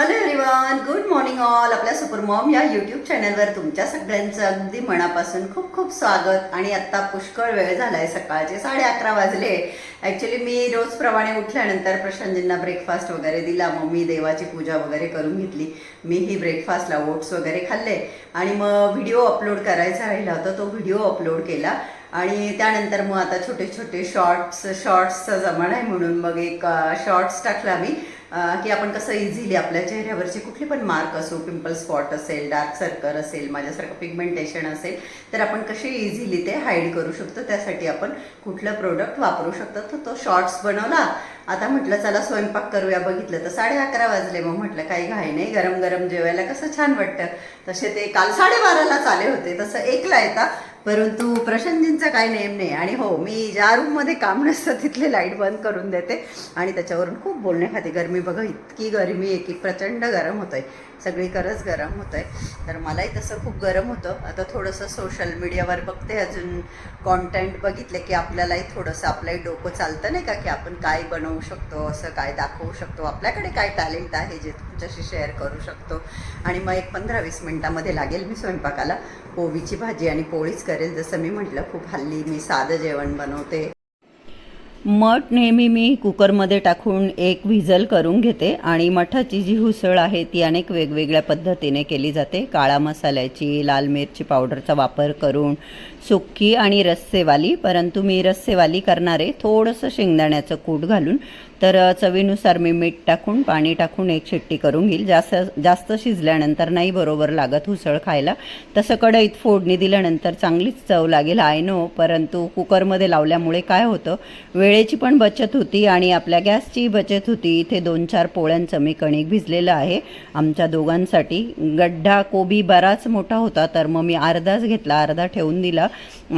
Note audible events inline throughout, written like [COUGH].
Hello everyone good morning all आपल्या super mom या YouTube चॅनलवर तुमच्या सगळ्यांचं अगदी मनापासून खूप खूप स्वागत. आणि आत्ता पुष्कळ वेळ झाला आहे सकाळचे साडे अकरा वाजले. ॲक्च्युली मी रोजप्रमाणे उठल्यानंतर प्रशांतजींना ब्रेकफास्ट वगैरे दिला. मग मी देवाची पूजा वगैरे करून घेतली. मीही ब्रेकफास्टला ओट्स वगैरे खाल्ले. आणि मग व्हिडिओ अपलोड करायचा राहिला होता तो व्हिडिओ अपलोड केला. आणि त्यानंतर मग आता छोटे छोटे शॉर्ट्स शॉर्ट्सचा जमाना आहे म्हणून मग एक शॉर्ट्स टाकला मी. की आपण कसं इझिली आपल्या चेहऱ्यावरचे कुठले पण मार्क असो पिंपल स्पॉट असेल डार्क सर्कल असेल माझ्यासारखं पिगमेंटेशन असेल तर आपण कसे इझिली ते हाईड करू शकतो? त्यासाठी आपण कुठलं प्रोडक्ट वापरू शकतो? तर तो शॉर्ट्स बनवला. आता म्हटलं चला स्वयंपाक करूया. बघितलं तर साडे अकरा वाजले. मग म्हटलं काही घाई नाही. गरम गरम जेवायला कसं छान वाटतं. तसे ते काल साडेबारालाच आले होते. तसं एकला येता. परंतु प्रशांतजींचा काही नेम नाही. आणि हो मी ज्या रूममध्ये काम नसतं तिथले लाइट बंद करून देते. आणि त्याच्यावरून खूप बोलण्याखाती गरमी बघा इतकी गरमी आहे की प्रचंड गरम होत आहे सगळीकडेच गरम होत आहे तर मलाही तसं खूप गरम होतं. आता थोडंसं सोशल मीडियावर बघते अजून. कॉन्टेंट बघितले की आपल्यालाही थोडंसं आपलंही डोकं चालतं नाही का की आपण काय बनवू शकतो असं काय दाखवू शकतो. आपल्याकडे काय टॅलेंट आहे जे तुमच्याशी शेअर करू शकतो. आणि मग एक पंधरा वीस मिनटामध्ये लागेल मी स्वयंपाकाला. कोबीची भाजी आणि पोळीच करेल जसं मी म्हटलं खूप हल्ली मी साधं जेवण बनवते. मठ नेहमी मी कुकरमध्ये टाकून एक व्हिजल करून घेते आणि मठाची जी हुसळ आहे ती अनेक वेगवेगळ्या पद्धतीने केली जाते. काळा मसाल्याची लाल मिरची पावडरचा वापर करून सुक्की आणि रस्सेवाली परंतु मी रस्सेवाली करणारे थोडंसं शेंगदाण्याचं कूट घालून तर चवीनुसार मी मीठ टाकून पाणी टाकून एक शिट्टी करून घेईल. जास्त जास्त शिजल्यानंतर नाही बरोबर लागत उसळ खायला. तसं कढईत फोडणी दिल्यानंतर चांगलीच चव लागेल आय नो परंतु कुकरमध्ये लावल्यामुळे काय होतं वेळेची पण बचत होती आणि आपल्या गॅसची बचत होती. इथे दोन चार पोळ्यांचं मी कणिक भिजलेलं आहे. आमच्या दोघांसाठी गड्डा कोबी बराच मोठा होता तर मग मी अर्धाच घेतला अर्धा ठेवून दिला.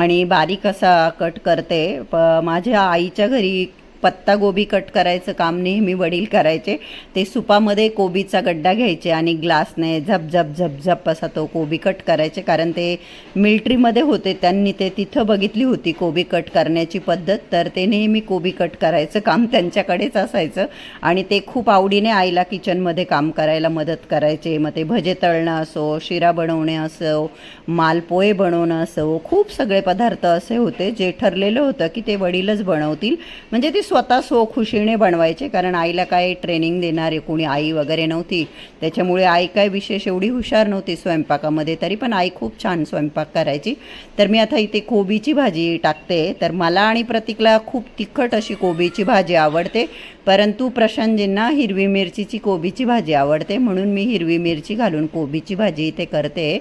आणि बारीक असा कट करते. प माझ्या आईच्या घरी पत्ता गोबी कट करायचं काम नेहमी वडील करायचे. ते सुपामध्ये कोबीचा गड्डा घ्यायचे आणि ग्लासने झप झप झप झप असा तो कोबी कट करायचे. कारण ते मिल्ट्रीमध्ये होते त्यांनी ते तिथं बघितली होती कोबी कट करण्याची पद्धत. तर ते नेहमी कोबी कट करायचं काम त्यांच्याकडेच असायचं. आणि ते खूप आवडीने आईला किचनमध्ये काम करायला मदत करायचे. मग ते भजे तळणं असो शिरा बनवणे असो मालपोहे बनवणं असो खूप सगळे पदार्थ असे होते जे ठरलेलं होतं की ते वडीलच बनवतील. म्हणजे ते स्वतः स्वखुशीने बनवायचे कारण आईला काय ट्रेनिंग देणारे कोणी आई वगैरे नव्हती. त्याच्यामुळे आई काय विशेष एवढी हुशार नव्हती स्वयंपाकामध्ये तरी पण आई खूप छान स्वयंपाक करायची. तर मी आता इथे कोबीची भाजी टाकते. तर मला आणि प्रतीकला खूप तिखट अशी कोबीची भाजी आवडते. परंतु प्रशांतजींना हिरवी मिरचीची कोबीची भाजी आवडते. म्हणून मी हिरवी मिरची घालून कोबीची भाजी इथे करते.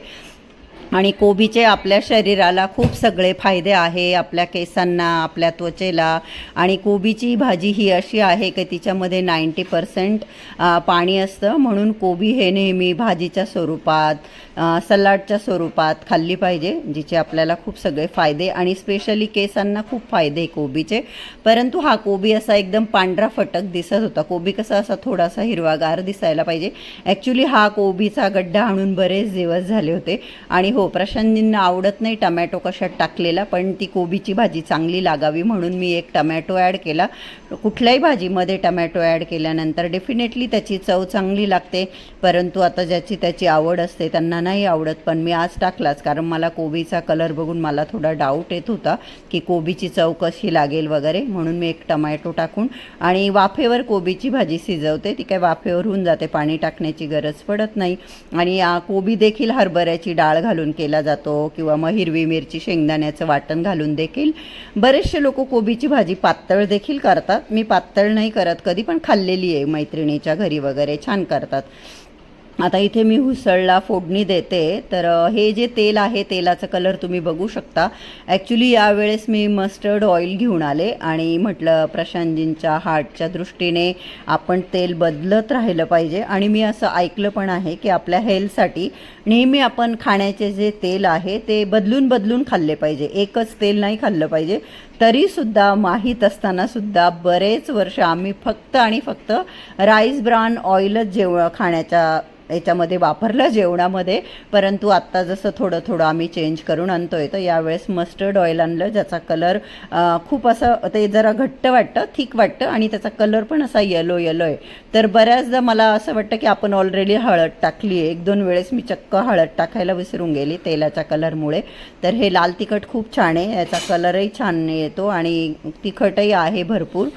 आणि कोबीचे आपल्या शरीराला खूप सगळे फायदे आहे आपल्या केसांना आपल्या त्वचेला. आणि कोबीची भाजी ही अशी आहे की तिच्यामध्ये नाईंटी पर्सेंट पाणी असतं. म्हणून कोबी हे नेहमी भाजीच्या स्वरूपात सलाडच्या स्वरूपात खाल्ली पाहिजे जिचे आपल्याला खूप सगळे फायदे आणि स्पेशली केसांना खूप फायदे कोबीचे. परंतु हा कोबी असा एकदम पांढरा फटक दिसत होता. कोबी कसा असा थोडासा हिरवागार दिसायला पाहिजे. ॲक्च्युली हा कोबीचा गड्डा आणून बरेच दिवस झाले होते. आणि हो हो प्रशांतींना आवडत नाही टमॅटो कशात टाकलेला पण ती कोबीची भाजी चांगली लागावी म्हणून मी एक टमॅटो ॲड केला. कुठल्याही भाजीमध्ये टमॅटो ॲड केल्यानंतर डेफिनेटली त्याची चव चांगली लागते परंतु आता ज्याची त्याची आवड असते त्यांना नाही आवडत पण मी आज टाकलाच कारण मला कोबीचा कलर बघून मला थोडा डाऊट येत होता की कोबीची चव कशी लागेल वगैरे म्हणून मी एक टमॅटो टाकून आणि वाफेवर कोबीची भाजी शिजवते ती काय वाफेवर होऊन जाते पाणी टाकण्याची गरज पडत नाही. आणि कोबी देखील हरभऱ्याची डाळ घालून केला जातो किंवा मग हिरवी मिरची शेंगदाण्याचं वाटण घालून देखील. बरेचसे लोक कोबीची भाजी पातळ देखील करतात. मी पातळ नाही करत कधी पण खाल्लेली आहे मैत्रिणीच्या घरी वगैरे छान करतात. आता इथे मी हुसळला फोडणी देते. तर हे जे तेल आहे तेलाचा कलर तुम्ही बघू शकता. ॲक्च्युली यावेळेस मी मस्टर्ड ऑइल घेऊन आले आणि म्हटलं प्रशांतजींच्या हार्टच्या दृष्टीने आपण तेल बदलत राहिलं पाहिजे. आणि मी असं ऐकलं पण आहे की आपल्या हेल्थसाठी नेहमी आपण खाण्याचे जे तेल आहे ते बदलून बदलून खाल्ले पाहिजे. एकच तेल नाही खाल्लं पाहिजे. तरीसुद्धा माहीत असतानासुद्धा बरेच वर्ष आम्ही फक्त आणि फक्त राईस ब्रान ऑइलच जेव खाण्याच्या याच्यामध्ये वापरलं जेवणामध्ये. परंतु आत्ता जसं थोडं थोडं आम्ही चेंज करून आणतो आहे तर यावेळेस मस्टर्ड ऑइल आणलं ज्याचा कलर खूप असं ते जरा घट्ट वाटतं थिक वाटतं आणि त्याचा कलर पण असा येलो येलो आहे. तर बऱ्याचदा मला असं वाटतं की आपण ऑलरेडी हळद टाकली आहे. एक दोन वेळेस मी चक्क हळद टाकायला विसरून गेली तेलाच्या कलरमुळे तर हे लाल तिखट खूप छान आहे याचा कलरही छान येतो आणि तिखटही आहे भरपूर.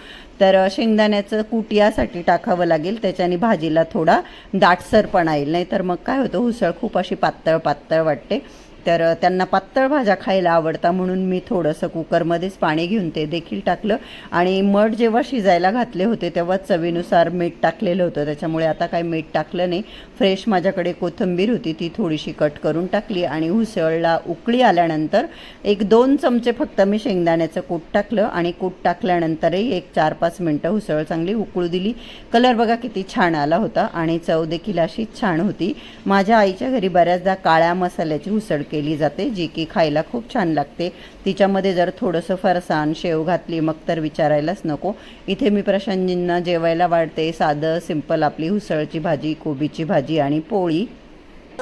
तर शेंगदाण्याचं कूट यासाठी टाकावं लागेल त्याच्याने भाजीला थोडा दाटसरपणा येईल. नाही तर मग काय होतं उसळ खूप अशी पातळ पातळ वाटते. तर त्यांना पातळ भाज्या खायला आवडता म्हणून मी थोडंसं कुकरमध्येच पाणी घेऊन ते देखील टाकलं. आणि मठ जेव्हा शिजायला घातले होते तेव्हा चवीनुसार मीठ टाकलेलं होतं. त्याच्यामुळे आता काही मीठ टाकलं नाही. फ्रेश माझ्याकडे कोथिंबीर होती ती थोडीशी कट करून टाकली आणि उसळला उकळी आल्यानंतर एक दोन चमचे फक्त मी शेंगदाण्याचं कूट टाकलं आणि कूट टाकल्यानंतरही एक चार पाच मिनटं उसळ चांगली उकळू दिली. कलर बघा किती छान आला होता आणि चव देखील अशीच छान होती. माझ्या आईच्या घरी बऱ्याचदा काळ्या मसाल्याची उसळ केली जाते जी की खायला खूप छान लागते. तिच्यामध्ये जर थोडंसं फरसाण शेव घातली मग तर विचारायलाच नको. इथे मी प्रशांतजींना जेवायला वाढते. साधं सिंपल आपली उसळची भाजी कोबीची भाजी आणि पोळी.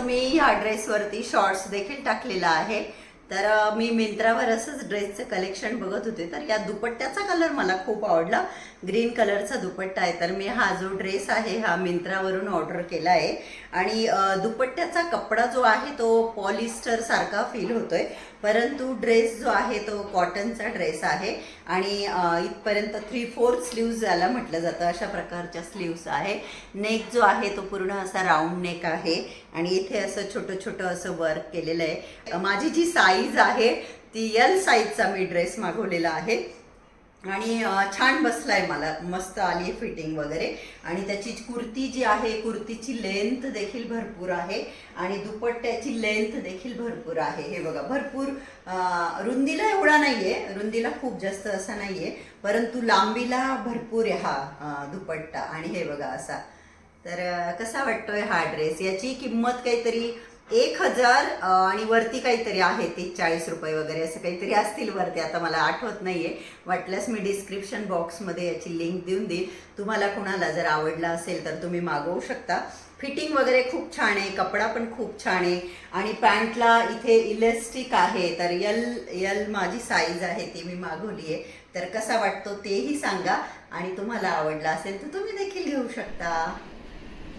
मी ह्या ड्रेसवरती शॉर्ट्स देखील टाकलेला आहे. तर मी मिंत्रावर असंच ड्रेसचं कलेक्शन बघत होते. तर या दुपट्ट्याचा कलर मला खूप आवडला. ग्रीन कलरचा दुपट्टा आहे. तर मी हा जो ड्रेस आहे हा मिंत्रावरून ऑर्डर केला आहे. आणि दुपट्ट्याचा कपडा जो आहे तो पॉलिस्टरसारखा फील फील होतोय. परंतु ड्रेस जो आहे तो कॉटनचा ड्रेस आहे आणि इथपर्यंत थ्री फोर्थ स्लीव्ज याला म्हटलं जातं अशा प्रकारच्या स्लीव्स आहे. नेक जो आहे तो पूर्ण असा राऊंड नेक आहे आणि इथे असं छोटं छोटं असं वर्क केलेलं आहे. माझी जी साईज आहे ती यल साईजचा मी ड्रेस मागवलेला आहे. आणि छान बसलाय मला. मस्त आली आहे फिटिंग वगैरे. आणि त्याची कुर्ती जी आहे कुर्तीची लेंथ देखील भरपूर आहे. आणि दुपट्ट्याची लेंथ देखील भरपूर आहे. हे बघा भरपूर रुंदीला एवढा नाही आहे रुंदीला खूप जास्त असा नाही आहे परंतु लांबीला भरपूर आहे हा दुपट्टा. आणि हे बघा असा. तर कसा वाटतोय हा ड्रेस? याची किंमत काहीतरी एक हजार आणि वरती काहीतरी आहे ते चाळीस रुपये वगैरे असं काहीतरी असतील वरती. आता मला आठवत नाही आहे वाटल्यास मी डिस्क्रिप्शन बॉक्समध्ये याची लिंक देऊन देईल तुम्हाला कुणाला जर आवडला असेल तर तुम्ही मागवू शकता. फिटिंग वगैरे खूप छान आहे. कपडा पण खूप छान आहे. आणि पॅन्टला इथे इलेस्टिक आहे. तर यल यल माझी साईज आहे ती मी मागवली आहे. तर कसा वाटतो तेही सांगा. आणि तुम्हाला आवडला असेल तर तुम्ही देखील घेऊ शकता.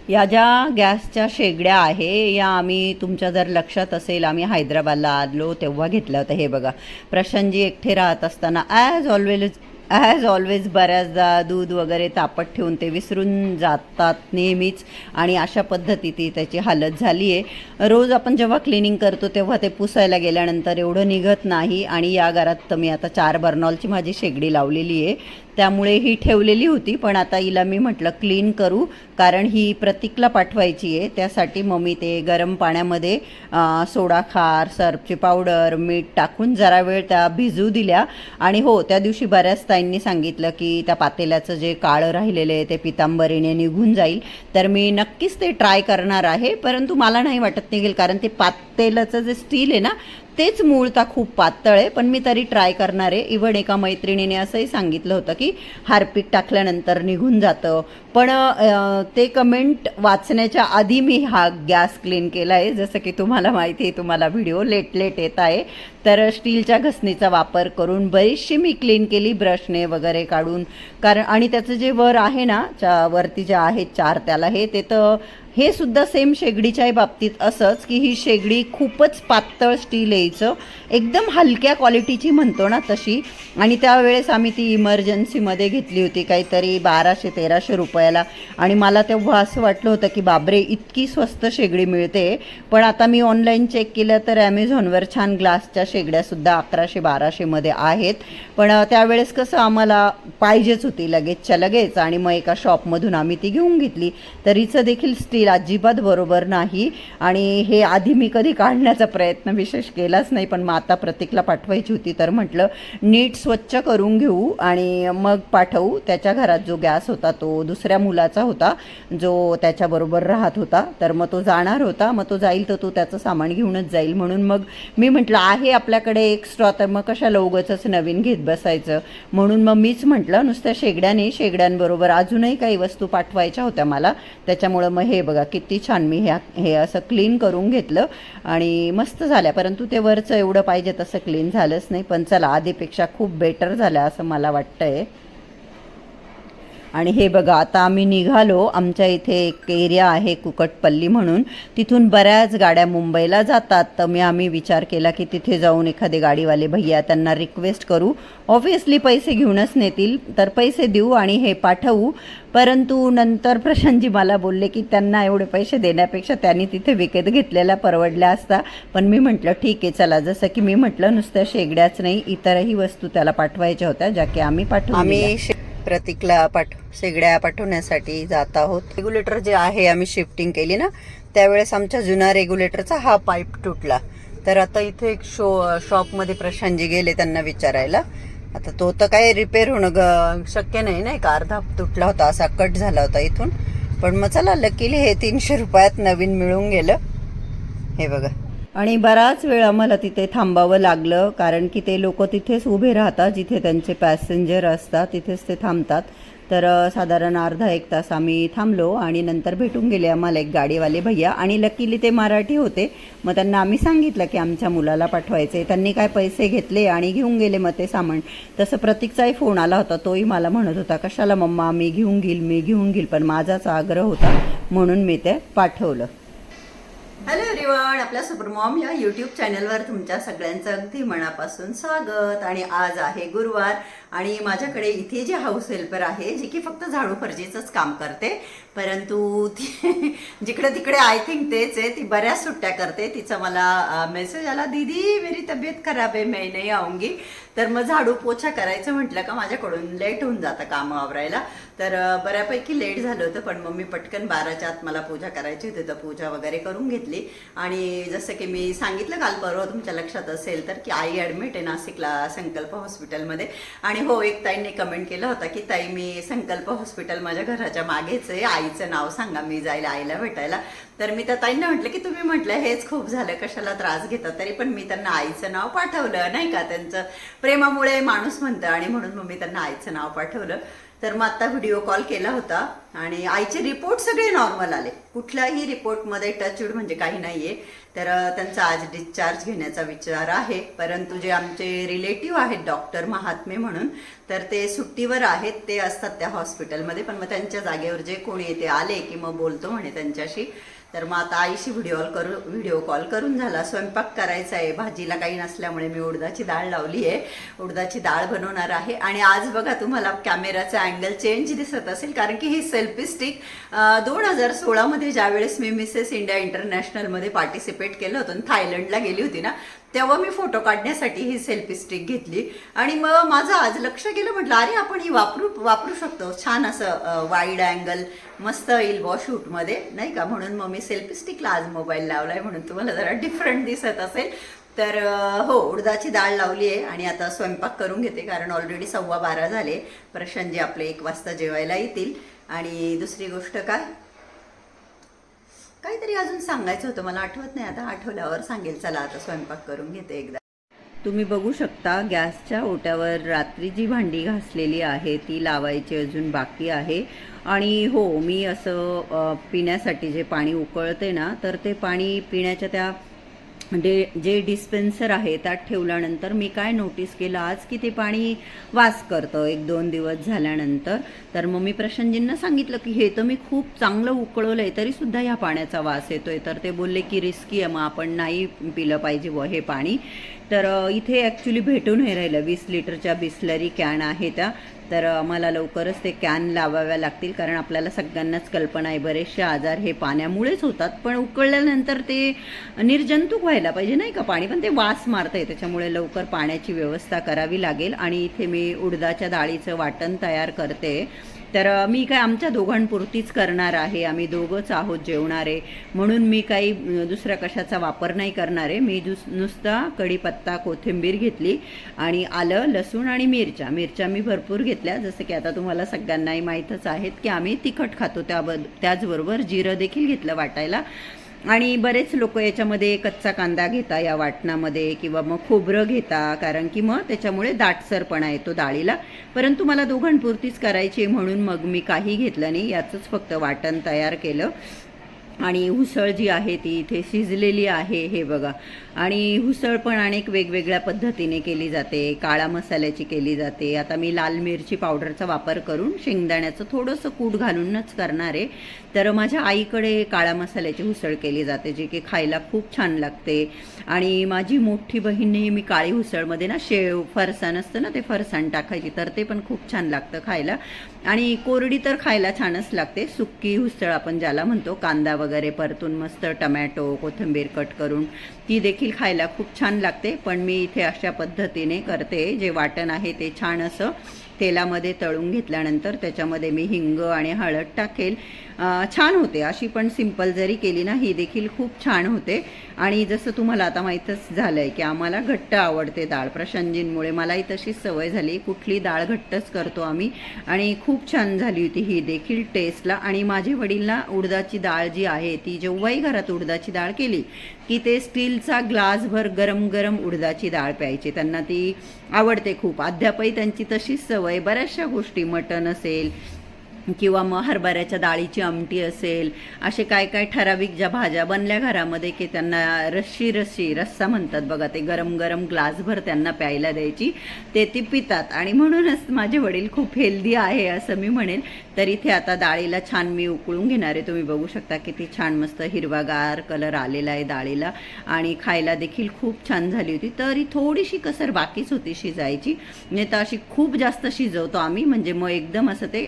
या ज्या गॅसच्या शेगड्या आहे या आम्ही तुमच्या जर लक्षात असेल आम्ही हैदराबादला आलो तेव्हा घेतलं होतं. हे बघा प्रशांतजी एकटे राहत असताना ॲज ऑलवेज ॲज ऑलवेज बऱ्याचदा दूध वगैरे तापत ठेवून ते विसरून जातात नेहमीच. आणि अशा पद्धतीने त्याची हालत झाली आहे. रोज आपण जेव्हा क्लिनिंग करतो तेव्हा ते पुसायला गेल्यानंतर एवढं निघत नाही. आणि या घरात तर मी आता चार बर्नॉलची माझी शेगडी लावलेली आहे. त्यामुळे ही ठेवलेली होती पण आता हिला मी म्हटलं क्लीन करू कारण ही प्रतीकला पाठवायची आहे. त्यासाठी मग मी ते गरम पाण्यामध्ये सोडा खार सर्फची पावडर मीठ टाकून जरा वेळ त्या भिजू दिल्या. आणि हो त्या दिवशी बऱ्याच ताईंनी सांगितलं की त्या पातेल्याचं जे काळं राहिलेलं आहे ते पितांबरीने निघून जाईल. तर मी नक्कीच ते ट्राय करणार आहे परंतु मला नाही वाटत निघेल कारण ते पातेल्याचं जे स्टील आहे ना तेच मूळता खूप पातळ आहे पण मी तरी ट्राय करणार आहे. इव्हन एका मैत्रिणीने असंही सांगितलं होतं की हार्पिक टाकल्यानंतर निघून जातं. पण ते कमेंट वाचण्याच्या आधी मी हा गॅस क्लीन केला आहे. जसं की तुम्हाला माहिती आहे तुम्हाला व्हिडिओ लेट लेट येत आहे. तर स्टीलच्या घसणीचा वापर करून बरीचशी मी क्लीन केली ब्रशने वगैरे काढून. कारण आणि त्याचं जे वर आहे ना च्या वरती जे आहेत चार त्याला हे ते तर हे सुद्धा सेम शेगडीच्याही बाबतीत असंच की ही शेगडी खूपच पातळ स्टील यायचं. एकदम हलक्या क्वालिटीची म्हणतो ना तशी. आणि त्यावेळेस आम्ही ती इमर्जन्सीमध्ये घेतली होती काहीतरी बाराशे तेराशे रुपये रुपयाला आणि मला तेव्हा असं वाटलं होतं की बाबरे इतकी स्वस्त शेगडी मिळते. पण आता मी ऑनलाईन चेक केलं तर ॲमेझॉनवर छान ग्लासच्या शेगड्यासुद्धा अकराशे बाराशेमध्ये आहेत. पण त्यावेळेस कसं आम्हाला पाहिजेच होती लगेचच्या लगेच. आणि मग एका शॉपमधून आम्ही ती घेऊन घेतली. तर हिचं देखील स्टील अजिबात बरोबर नाही. आणि हे आधी मी कधी काढण्याचा प्रयत्न विशेष केलाच नाही. पण मग आता प्रतीकला पाठवायची होती तर म्हटलं नीट स्वच्छ करून घेऊ आणि मग पाठवू. त्याच्या घरात जो गॅस होता तो दुसऱ्या दुसऱ्या मुलाचा होता जो त्याच्याबरोबर राहत होता. तर मग तो जाणार होता मग तो जाईल तर तो त्याचं सामान घेऊनच जाईल. म्हणून मग मी म्हटलं आहे आपल्याकडे एक्स्ट्रा तर मग कशाला उगाचच नवीन घेत बसायचं? म्हणून मग मीच म्हटलं नुसत्या शेगड्याने शेगड्यांबरोबर अजूनही काही वस्तू पाठवायच्या होत्या मला. त्याच्यामुळं मग हे बघा किती छान मी ह्या हे असं क्लीन करून घेतलं आणि मस्त झाल्या. परंतु ते वरचं एवढं पाहिजे तसं क्लीन झालंच नाही. पण चला आधीपेक्षा खूप बेटर झालं असं मला वाटतंय. आणि हे बघा आता आम्ही निघालो. आमच्या इथे एक एरिया आहे कुकटपल्ली म्हणून. तिथून बऱ्याच गाड्या मुंबईला जातात. तर मी आम्ही विचार केला की तिथे जाऊन एखादे गाडीवाले भैया त्यांना रिक्वेस्ट करू. ऑब्व्हियसली पैसे घेऊनच नेतील तर पैसे देऊ आणि हे पाठवू. परंतु नंतर प्रशांतजी मला बोलले की त्यांना एवढे पैसे देण्यापेक्षा त्यांनी तिथे विकत घेतलेल्या परवडल्या असता. पण मी म्हटलं ठीक आहे चला. जसं की मी म्हटलं नुसत्या शेगड्याच नाही इतरही वस्तू त्याला पाठवायच्या होत्या ज्या की आम्ही पाठवू आम्ही प्रतीकला पाठ शेगड्या पाठवण्यासाठी जात आहोत. रेग्युलेटर जे आहे आम्ही शिफ्टिंग केली ना त्यावेळेस आमच्या जुन्या रेग्युलेटरचा हा पाईप तुटला. तर आता इथे एक शो शॉपमध्ये प्रशांतजी गेले त्यांना विचारायला. आता तो तर काही रिपेअर होणं ग शक्य नाही ना एक अर्धा तुटला होता असा कट झाला होता इथून. पण मग चला लकीली हे तीनशे रुपयात नवीन मिळून गेलं. हे बघा. आणि बराच वेळ आम्हाला तिथे थांबावं लागलं कारण की ते लोक तिथेच उभे राहतात जिथे त्यांचे पॅसेंजर असतात तिथेच ते थांबतात. तर साधारण अर्धा एक तास आम्ही थांबलो आणि नंतर भेटून गेले आम्हाला एक गाडीवाले भैया. आणि लकीली ते मराठी होते. मग त्यांना आम्ही सांगितलं की आमच्या मुलाला पाठवायचे त्यांनी काय पैसे घेतले आणि घेऊन गेले मग ते सामान. तसं प्रतीकचाही फोन आला होता. तोही मला म्हणत होता कशाला मम्मा मी घेऊन घेईल मी घेऊन घेईल पण माझाच आग्रह होता म्हणून मी ते पाठवलं. हॅलो एव्हरीवन आपल्या सुपरमॉम या यूट्यूब चॅनलवर तुमच्या सगळ्यांचं अगदी मनापासून स्वागत. आणि आज आहे गुरुवार. आणि माझ्याकडे इथे जे हाऊस हेल्पर आहे जी की फक्त झाडू फरजीचंच काम करते परंतु ती [LAUGHS] जिकडे तिकडे आय थिंक तेच आहे ती बऱ्याच सुट्ट्या करते. तिचा मला मेसेज आला दीदी मेरी तब्येत खराब आहे मैं नाही आऊंगी. तर मग झाडू पोछा करायचं म्हटलं का माझ्याकडून लेट होऊन जातं कामं आवरायला. तर बऱ्यापैकी लेट झालं होतं पण मग मी पटकन बाराच्या आत मला पूजा करायची होती तर पूजा वगैरे करून घेतली. आणि जसं की मी सांगितलं काल परवा तुमच्या लक्षात असेल तर की आई ॲडमिट आहे नाशिकला संकल्प हॉस्पिटलमध्ये आणि हो एक ताईंनी कमेंट केलं होता की ताई मी संकल्प हॉस्पिटल माझ्या घराच्या मागेच आहे. आईचं नाव सांगा मी जायला आईला भेटायला. तर मी त्या ताईंना म्हटलं की तुम्ही म्हटलं हेच खूप झालं कशाला त्रास घेतात? तरी पण मी त्यांना आईचं नाव पाठवलं नाही का? त्यांचं प्रेमामुळे माणूस म्हणतं आणि म्हणून मग मी त्यांना आईचं नाव पाठवलं. तर मग आत्ता व्हिडिओ कॉल केला होता आणि आईचे रिपोर्ट सगळे नॉर्मल आले. कुठल्याही रिपोर्टमध्ये टचवूड म्हणजे काही नाही आहे तर त्यांचा आज डिस्चार्ज घेण्याचा विचार आहे. परंतु जे आमचे रिलेटिव्ह आहेत डॉक्टर महात्मे म्हणून तर ते सुट्टीवर आहेत ते असतात त्या हॉस्पिटलमध्ये. पण मग त्यांच्या जागेवर जे कोणी येते आले की मग बोलतो म्हणे त्यांच्याशी. तर मग आता आईशी व्हिडिओ करू व्हिडिओ कॉल करून झाला. स्वयंपाक करायचा आहे. भाजीला काही नसल्यामुळे मी उडदाची डाळ लावली आहे. उडदाची डाळ बनवणार आहे. आणि आज बघा तुम्हाला कॅमेराचा अँगल चेंज दिसत असेल कारण की ही सेल्फी स्टिक दोन हजार सोळामध्ये ज्यावेळेस मी मिसेस इंडिया इंटरनॅशनलमध्ये पार्टिसिपेट केलं होतं थायलंडला गेली होती ना तेव्हा मी फोटो काढण्यासाठी ही सेल्फी स्टिक घेतली. आणि मग माझं आज लक्ष गेलं म्हटलं अरे आपण ही वापरू वापरू शकतो. छान असं वाईड अँगल मस्त येईल बॉ शूटमध्ये नाही का? म्हणून मग मी सेल्फी स्टिकला आज मोबाईल लावलाय म्हणून तुम्हाला जरा डिफरंट दिसत असेल. तर हो उडदाची डाळ लावली आहे आणि आता स्वयंपाक करून घेते कारण ऑलरेडी सव्वा बारा झाले. प्रशांतजी आपले एक वाजता जेवायला येतील. आणि दुसरी गोष्ट काय? काहीतरी अजून सांगायचं होतं मला आठवत नाही. आता आठवल्यावर सांगेल चला आता स्वयंपाक करून घेते एकदा. तुम्ही बघू शकता गॅसच्या ओट्यावर रात्री जी भांडी घासलेली आहे ती लावायची अजून बाकी आहे. आणि हो मी असं पिण्यासाठी जे पाणी उकळते ना तर ते पाणी पिण्याच्या त्या डे जे डिस्पेन्सर आहे त्यात ठेवल्यानंतर मी काय नोटीस केलं आज की ते पाणी वास करतं एक दोन दिवस झाल्यानंतर. तर मग मी प्रशांतजींना सांगितलं की हे तर मी खूप चांगलं उकळवलं आहे तरीसुद्धा ह्या पाण्याचा वास येतोय. तर ते बोलले की रिस्की आहे मग आपण नाही पिलं पाहिजे व हे पाणी. तर इथे ॲक्च्युली भेटून हे राहिलं. वीस लिटरच्या बिस्लरी कॅन आहे त्या. तर आम्हाला मला लवकरच ते कॅन लावाव्या लागतील कारण आपल्याला सगळ्यांनाच कल्पना आहे. बरेचसे आजार हे पाण्यामुळेच होतात पण उकळल्यानंतर ते निर्जंतुक व्हायला पाहिजे नाही का पाणी? पण ते वास मारतंय त्याच्यामुळे लवकर पाण्याची व्यवस्था करावी लागेल. आणि इथे मी उडदाच्या डाळीचं वाटण तयार करते. तर मी काय आमच्या दोघांपुरतीच करणार आहे. आम्ही दोघंच आहोत जेवणारे. म्हणून मी काही दुसऱ्या कशाचा वापर नाही करणार आहे. मी दुस नुसता कढीपत्ता कोथिंबीर घेतली आणि आलं लसूण आणि मिरच्या. मिरच्या मी भरपूर घेतल्या. जसं की आता तुम्हाला सगळ्यांनाही माहीतच आहेत की आम्ही तिखट खातो त्याबद त्याचबरोबर जिरं देखील घेतलं वाटायला. आणि बरेच लोक याच्यामध्ये कच्चा कांदा घेता या वाटणामध्ये किंवा मग खोबरं घेता कारण की मग त्याच्यामुळे दाटसरपणा येतो डाळीला. परंतु मला दोघांपुरतीच करायची आहे म्हणून मग मी काही घेतलं नाही. याचंच फक्त वाटण तयार केलं. आणि हुसळ जी आहे ती इथे शिजलेली आहे हे बघा. आणि हुसळ पण अनेक वेगवेगळ्या पद्धतीने केली जाते. काळा मसाल्याची केली जाते. आता मी लाल मिरची पावडरचा वापर करून शेंगदाण्याचं थोडंसं कूट घालूनच करणार आहे. तर माझ्या आईकडे काळा मसाल्याची हुसळ केली जाते जी की खायला खूप छान लागते. आणि माझी मोठी बहीण नेहमी काळी हुसळमध्ये ना शेव फरसाण असतं ना ते फरसाण टाकायची तर ते पण खूप छान लागतं खायला. आणि कोरडी तर खायला छानच लागते. सुक्की हुसळ आपण ज्याला म्हणतो कांदा वगैरे परतून मस्त टमॅटो कोथिंबीर कट करून ती देखील खायला खूप छान लागते. पण मी इथे अशा पद्धतीने करते. जे वाटण आहे ते छान असं तेलामध्ये तळून घेतल्यानंतर त्याच्यामध्ये मी हिंग आणि हळद टाकेल. छान होते. अशी पण सिंपल जरी केली ना ही देखील खूप छान होते. आणि जसं तुम्हाला आता माहीतच झालं आहे की आम्हाला घट्ट आवडते डाळ. प्रशांतजींमुळे मलाही तशीच सवय झाली. कुठली डाळ घट्टच करतो आम्ही. आणि खूप छान झाली होती ही देखील टेस्टला. आणि माझे वडीलला उडदाची डाळ जी आहे ती जेव्हाही घरात उडदाची डाळ केली की ते स्टीलचा ग्लासभर गरम गरम उडदाची डाळ प्यायची. त्यांना ती आवडते खूप. अद्यापही त्यांची तशीच सवय. बऱ्याचशा गोष्टी मटण असेल किंवा मग हरभऱ्याच्या डाळीची आमटी असेल असे काय काय ठराविक ज्या भाज्या बनल्या घरामध्ये की त्यांना रस्सी रस्सी रस्सा म्हणतात बघा ते गरम गरम ग्लासभर त्यांना प्यायला द्यायची ते ती पितात. आणि म्हणूनच माझे वडील खूप हेल्दी आहे असं मी म्हणेन. तर इथे आता डाळीला छान मी उकळून घेणार आहे. तुम्ही बघू शकता किती छान मस्त हिरवागार कलर आलेला आहे डाळीला. आणि खायला देखील खूप छान झाली होती. तरी थोडीशी कसर बाकीच होती शिजायची. नाही तर अशी खूप जास्त शिजवतो आम्ही. म्हणजे मग एकदम असं ते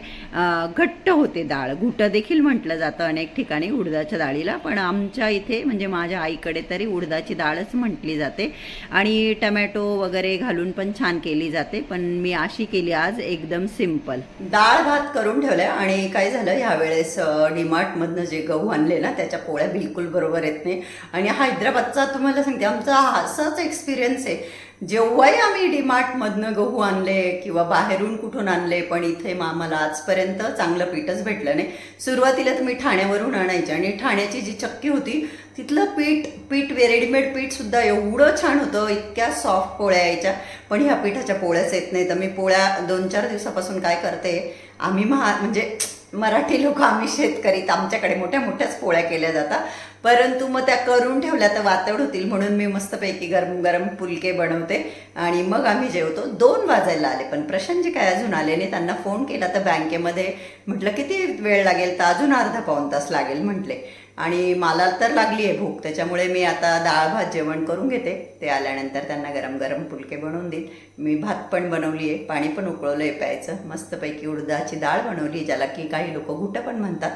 घट्ट होते डाळ. घुटं देखील म्हटलं जातं अनेक ठिकाणी उडदाच्या डाळीला पण आमच्या इथे म्हणजे माझ्या आईकडे तरी उडदाची डाळच म्हटली जाते. आणि टमॅटो वगैरे घालून पण छान केली जाते पण मी अशी केली आज एकदम सिंपल डाळ भात करून ठेवलाय आणि काय झालं ह्यावेळेस डीमार्टमधनं जे गहू आणले ना त्याच्या पोळ्या बिलकुल बरोबर येत नाही. आणि हैदराबादचा तुम्हाला सांगते आमचा असाच एक्सपिरियन्स आहे. जेव्हाही आम्ही डीमार्टमधनं गहू आणले किंवा बाहेरून कुठून आणले पण इथे मग आम्हाला आजपर्यंत चांगलं पीठच भेटलं नाही. सुरुवातीला तर मी ठाण्यावरून आणायचे आणि ठाण्याची जी चक्की होती तिथलं पीठ पीठ रेडीमेड पीठ सुद्धा एवढं छान होतं इतक्या सॉफ्ट पोळ्या यायच्या. पण ह्या पिठाच्या पोळ्याच येत नाही तर मी पोळ्या दोन चार दिवसापासून काय करते आम्ही महा म्हणजे मराठी लोक आम्ही शेतकरी तर आमच्याकडे मोठ्या मोठ्याच पोळ्या केल्या जातात. परंतु मग त्या करून ठेवल्या तर वातड होतील म्हणून मी मस्तपैकी गरम गरम पुलके बनवते. आणि मग आम्ही जेवतो. दोन वाजायला आले पण प्रशांतजी काय अजून आले नाही. त्यांना फोन केला तर बँकेमध्ये म्हटलं किती वेळ लागेल? तर अजून अर्धा पाऊण तास लागेल म्हटले. आणि मला तर लागली आहे भूक. त्याच्यामुळे मी आता डाळ भात जेवण करून घेते. ते आल्यानंतर त्यांना गरम गरम पुलके बनवून देईल मी भात पण बनवली आहे. पाणी पण उकळवलं आहे प्यायचं. मस्तपैकी उडदाची डाळ बनवली ज्याला की काही लोक घुटं पण म्हणतात.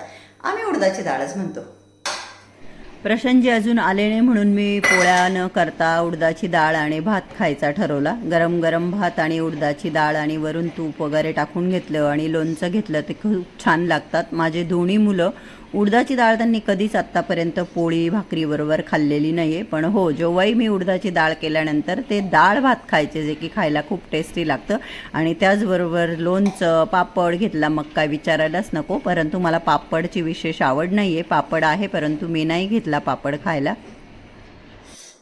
आम्ही उडदाची डाळच म्हणतो. प्रशंजी अजून आले नाही म्हणून मी पोळ्या न करता उडदाची डाळ आणि भात खायचा ठरवला. गरम गरम भात आणि उडदाची डाळ आणि वरून तूप वगैरे टाकून घेतलं आणि लोणचं घेतलं. ते खूप छान लागतात. माझे दोन्ही मुलं उडदाची डाळ त्यांनी कधीच आत्तापर्यंत पोळी भाकरीबरोबर खाल्लेली नाही आहे पण हो जेव्हाही मी उडदाची डाळ केल्यानंतर ते डाळ भात खायचे जे की खायला खूप टेस्टी लागतं. आणि त्याचबरोबर लोणचं पापड घेतला मग काय विचारायलाच नको. परंतु मला पापडची विशेष आवड नाही आहे पापड आहे परंतु मी नाही घेतला पापड खायला.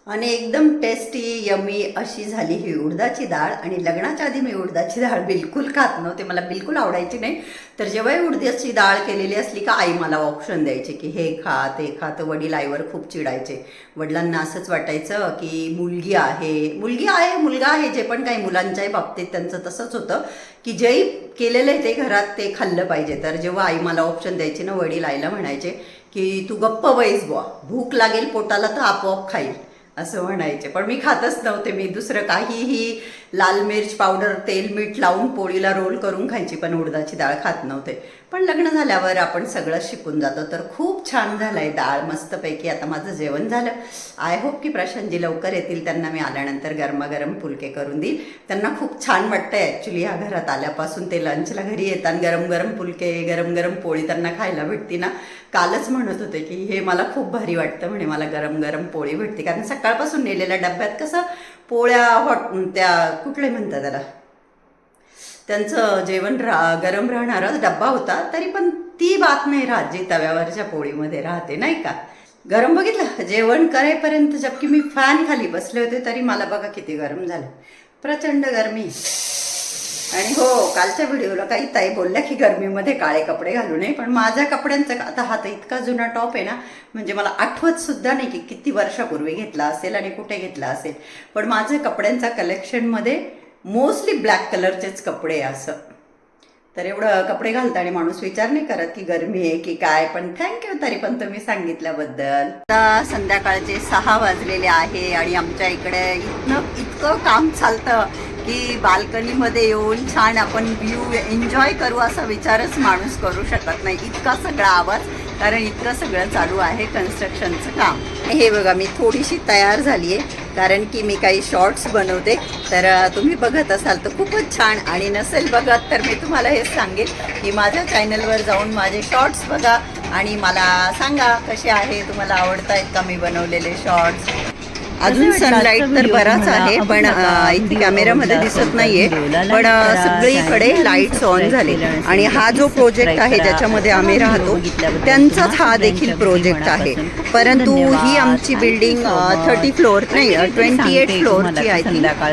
आणि एकदम टेस्टी यमी अशी झाली ही उडदाची डाळ. आणि लग्नाच्या आधी मी उडदाची डाळ बिलकुल खात नव्हते. मला बिलकुल आवडायची नाही. तर जेव्हाही उडदाची डाळ केलेली असली का आई मला ऑप्शन द्यायचे की हे खा ते खा. तर वडील आईवर खूप चिडायचे. वडिलांना असंच वाटायचं की मुलगी आहे. मुलगी आहे मुलगा आहे जे पण काही मुलांच्याही बाबतीत त्यांचं तसंच होतं की जे केलेलं आहे ते घरात ते खाल्लं पाहिजे. तर जेव्हा आई मला ऑप्शन द्यायची ना वडील आईला म्हणायचे की तू गप्प बैस बुवा. भूक लागेल पोटाला तर आपोआप खाईल. असं म्हणायचे. पण मी खातच नव्हते. मी दुसरं काहीही लाल मिर्च पावडर तेल मीठ लावून पोळीला रोल करून खायची पण उडदाची डाळ खात नव्हते. पण लग्न झाल्यावर आपण सगळं शिकून जातो. तर खूप छान झालं आहे डाळ मस्तपैकी आता माझं जेवण झालं. आय होप की प्रशांतजी लवकर येतील त्यांना मी आल्यानंतर गरमागरम फुलके करून देईल. त्यांना खूप छान वाटतंय ॲक्च्युली ह्या घरात आल्यापासून. ते लंचला घरी येतात गरम गरम फुलके गरम गरम पोळी त्यांना खायला भेटती ना. कालच म्हणत होते की हे मला खूप भारी वाटतं म्हणे मला गरम गरम पोळी भेटते. कारण सकाळपासून नेलेल्या डब्यात कसं पोळ्या हॉट त्या कुठले म्हणतात त्याला? त्यांचं जेवण रा गरम राहणाराच डब्बा होता तरी पण ती बात नाही राहत जी तव्यावरच्या पोळीमध्ये राहते नाही का? गरम बघितलं? जेवण करेपर्यंत जबकी मी फॅन खाली बसले होते तरी मला बघा किती गरम झालं. प्रचंड गरमी. आणि हो कालच्या व्हिडिओला काही ताई बोलल्या की गरमीमध्ये काळे कपडे घालू नये पण माझ्या कपड्यांचा आता हा तर इतका जुना टॉप आहे ना म्हणजे मला आठवत सुद्धा नाही की किती वर्षापूर्वी घेतला असेल आणि कुठे घेतला असेल. पण माझ्या कपड्यांचा कलेक्शनमध्ये मोस्टली ब्लॅक कलरचेच कपडे असं. तर एवढं कपडे घालताना माणूस विचार नाही करत की गरमी आहे की काय पण थँक्यू तरी पण तुम्ही सांगितल्याबद्दल. आता संध्याकाळचे सहा वाजलेले आहे आणि आमच्या इकडे इतकं इतकं काम चालतं की बाल्कनीमध्ये येऊन छान आपण व्ह्यू एन्जॉय करू असा विचारच माणूस करू शकत नाही. इतका सगळा आवाज कारण इतकं सगळं चालू आहे कन्स्ट्रक्शनचं काम. हे बघा मी थोडीशी तयार झाली आहे कारण की मी काही शॉर्ट्स बनवते. तर तुम्ही बघत असाल तर खूपच छान आणि नसेल बघत तर मी तुम्हाला हे सांगेन की माझ्या चॅनलवर जाऊन माझे शॉर्ट्स बघा आणि मला सांगा कसे आहे तुम्हाला आवडत आहेत का मी बनवलेले शॉर्ट्स अजून सनलाईट तर बराच आहे पण इथे कॅमेऱ्यामध्ये दिसत नाहीये पण सगळीकडे लाईट्स ऑन झाले. आणि हा जो प्रोजेक्ट आहे ज्याच्यामध्ये आम्ही राहतो त्यांचाच हा देखील प्रोजेक्ट आहे. परंतु ही आमची बिल्डिंग थर्टी फ्लोअर नाही ट्वेंटी एट फ्लोअरची आहे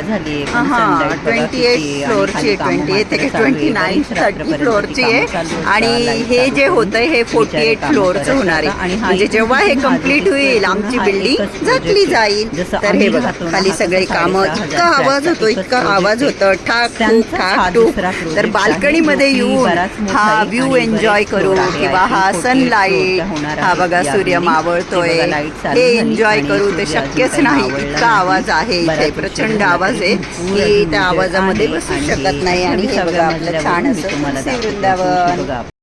झाली हा ट्वेंटी एट फ्लोअरची ट्वेंटी एट ते ट्वेंटी नाईन थर्टी फ्लोअरची आहे आणि हे जे होतंय हे फोर्टी एट फ्लोअरचं होणार आहे. म्हणजे जेव्हा हे कंप्लीट होईल आमची बिल्डिंग झाकली जाईल तर हे बघा खाली सगळे कामं इतका आवाज होतो इतका आवाज होतो ठाक ठूक ठूक तर बाल्कनीमध्ये येऊन हा व्ह्यू एन्जॉय करू किंवा हा सनलाईट हा बघा सूर्य मावळतोय. हे एन्जॉय करू ते शक्यच नाही. इतका आवाज आहे इथे प्रचंड आवाज आहे की त्या आवाजामध्ये बसू शकत नाही. आणि हे बघा आपलं छान असं वृंदावन.